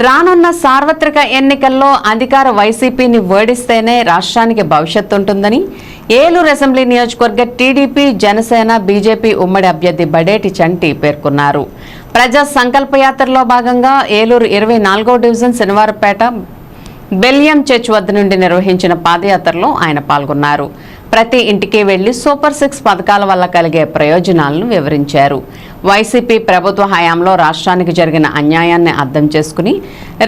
రానున్న సార్వత్రిక ఎన్నికల్లో అధికార వైసీపీని ఓడిస్తేనే రాష్ట్రానికి భవిష్యత్తు ఉంటుందని ఏలూరు అసెంబ్లీ నియోజకవర్గ టీడీపీ జనసేన బీజేపీ ఉమ్మడి అభ్యర్థి బడేటి చంటి పేర్కొన్నారు. ప్రజా సంకల్పయాత్రలో భాగంగా ఏలూరు ఇరవై నాలుగో డివిజన్ శనివారపేట బెల్లియం చర్చ్ వద్ద నుండి నిర్వహించిన పాదయాత్రలో ఆయన పాల్గొన్నారు. ప్రతి ఇంటికి వెళ్ళి సూపర్ సిక్స్ పథకాల వల్ల కలిగే ప్రయోజనాలను వివరించారు. వైసీపీ ప్రభుత్వ హయాంలో రాష్ట్రానికి జరిగిన అన్యాయాన్ని అర్థం చేసుకుని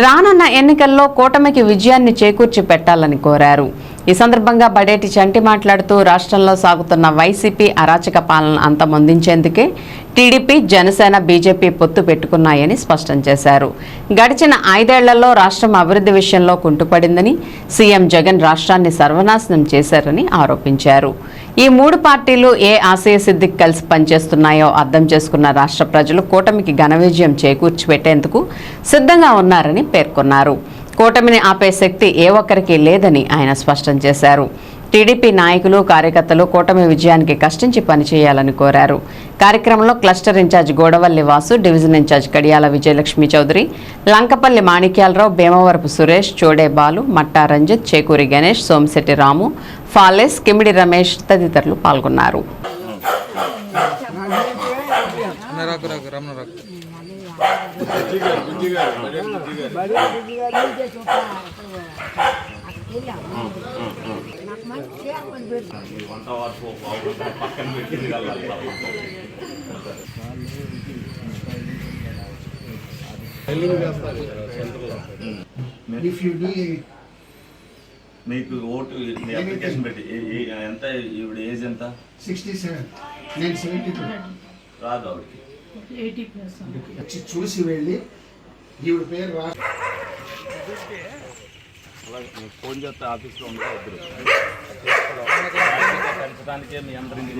రానున్న ఎన్నికల్లో కూటమికి విజయాన్ని చేకూర్చి పెట్టాలని కోరారు. ఈ సందర్భంగా బడేటి చంటి మాట్లాడుతూ రాష్ట్రంలో సాగుతున్న వైసీపీ అరాచక పాలన అంతమొందించేందుకే టీడీపీ జనసేన బీజేపీ పొత్తు పెట్టుకున్నాయని స్పష్టం చేశారు. గడిచిన ఐదేళ్ళలో రాష్ట్రం అభివృద్ధి విషయంలో కుంటుపడిందని సీఎం జగన్ రాష్ట్రాన్ని సర్వనాశనం చేశారని ఆరోపించారు. ఈ మూడు పార్టీలు ఏ ఆశయ సిద్ధికి కలిసి పనిచేస్తున్నాయో అర్థం చేసుకున్న రాష్ట్ర ప్రజలు కూటమికి ఘన విజయం చేకూర్చిపెట్టేందుకు సిద్ధంగా ఉన్నారని పేర్కొన్నారు. కూటమిని ఆపే శక్తి ఏ ఒక్కరికి లేదని ఆయన స్పష్టం చేశారు. టీడీపీ నాయకులు కార్యకర్తలు కూటమి విజయానికి కష్టించి పనిచేయాలని కోరారు. కార్యక్రమంలో cluster incharge Godavalli Vasu division incharge Kadiyala Vijayalakshmi Chowdary Lankapalli Manikyalarao Bhimavarapu Suresh Chode Balu Matta Ranjith Chekuri Ganesh Somisetty Ramu fallacy Kimidi Ramesh తదితరులు పాల్గొన్నారు. You do it, మీకు ఓటు అప్లికేషన్ పెట్టి ఎంత ఈవిడ ఏజ్ ఎంత? Sixty-seven, నేను సెవెంటీ టూ రాదు ఆవిడకి. వచ్చి చూసి వెళ్ళి ఈవిడ పేరు రాసి ఫోన్ చేస్తే ఆఫీస్లో ఉంటే వద్దరు పెంచడానికే మీ అందరికీ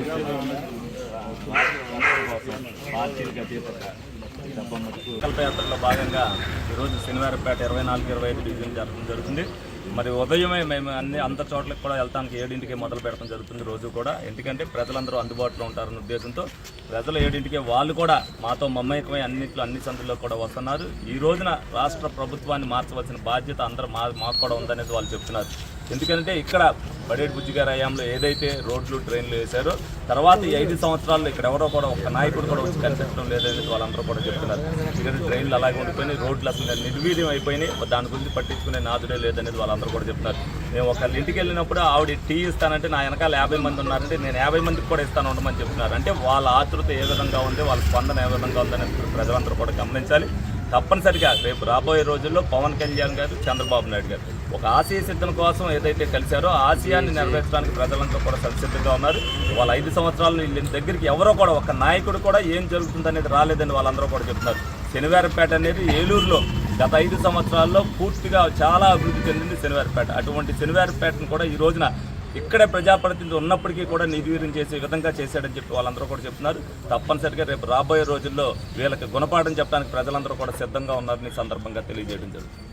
పార్టీలకు అతీతంగా సంకల్పయాత్రలో భాగంగా ఈరోజు శనివారంపేట ఇరవై నాలుగు ఇరవై ఐదు డివిజన్ జరగడం జరుగుతుంది మరి ఉదయమే మేము అన్ని అంత చోట్లకి కూడా వెళ్తానికి ఏడింటికే మొదలు పెడతాం జరుగుతుంది రోజు కూడా. ఎందుకంటే ప్రజలందరూ అందుబాటులో ఉంటారన్న ఉద్దేశంతో ప్రజలు ఏడింటికే వాళ్ళు కూడా మాతో మమ్మకమై అన్నింటిలో అన్ని సందుల్లో కూడా వస్తున్నారు. ఈ రోజున రాష్ట్ర ప్రభుత్వాన్ని మార్చవలసిన బాధ్యత అందరూ మా మాకు కూడా ఉందనేది వాళ్ళు చెప్తున్నారు. ఎందుకంటే ఇక్కడ బడేటి బుజ్జి గారి హయాంలో ఏదైతే రోడ్లు ట్రైన్లు వేశారో తర్వాత ఈ ఐదు సంవత్సరాల్లో ఇక్కడ ఎవరో కూడా ఒక నాయకుడు కూడా వచ్చి కనిపించడం లేదని వాళ్ళందరూ కూడా చెప్తున్నారు. ఇక్కడ ట్రైన్లు అలాగే ఉండిపోయినాయి రోడ్లు అసలు నిర్వీర్యం అయిపోయినాయి దాని గురించి పట్టించుకునే నాదుడే లేదనేది వాళ్ళందరూ కూడా చెప్తున్నారు. మేము ఒకళ్ళ ఇంటికి వెళ్ళినప్పుడు ఆవిడ టీ ఇస్తానంటే నా వెనకాల యాభై మంది ఉన్నారంటే నేను యాభై మందికి కూడా ఇస్తాను ఉండమని చెప్తున్నారు. అంటే వాళ్ళ ఆతృత ఏ విధంగా ఉంది వాళ్ళ స్పందన ఏ విధంగా ఉందనేది ప్రజలందరూ కూడా గమనించాలి. తప్పనిసరిగా రేపు రాబోయే రోజుల్లో పవన్ కళ్యాణ్ గారు చంద్రబాబు నాయుడు గారు ఒక ఆశయ సిద్ధం కోసం ఏదైతే కలిశారో ఆ ఆశయాన్ని నెరవేర్చడానికి ప్రజలంతా కూడా సంసిద్ధంగా ఉన్నారు. వాళ్ళ ఐదు సంవత్సరాలు వీళ్ళ దగ్గరికి ఎవరో కూడా ఒక నాయకుడు కూడా ఏం జరుగుతుందనేది రాలేదని వాళ్ళందరూ కూడా చెప్తున్నారు. శనివారపేట అనేది ఏలూరులో గత ఐదు సంవత్సరాల్లో పూర్తిగా చాలా అభివృద్ధి చెందింది శనివారపేట. అటువంటి శనివారపేటను కూడా ఈ రోజున ఇక్కడే ప్రజాప్రతినిధి ఉన్నప్పటికీ కూడా నిర్వీర్యం చేసే విధంగా చేశాడని చెప్పి వాళ్ళందరూ కూడా చెప్తున్నారు. తప్పనిసరిగా రేపు రాబోయే రోజుల్లో వీళ్ళకి గుణపాఠం చెప్పడానికి ప్రజలందరూ కూడా సిద్ధంగా ఉన్నారని సందర్భంగా తెలియజేయడం జరుగుతుంది.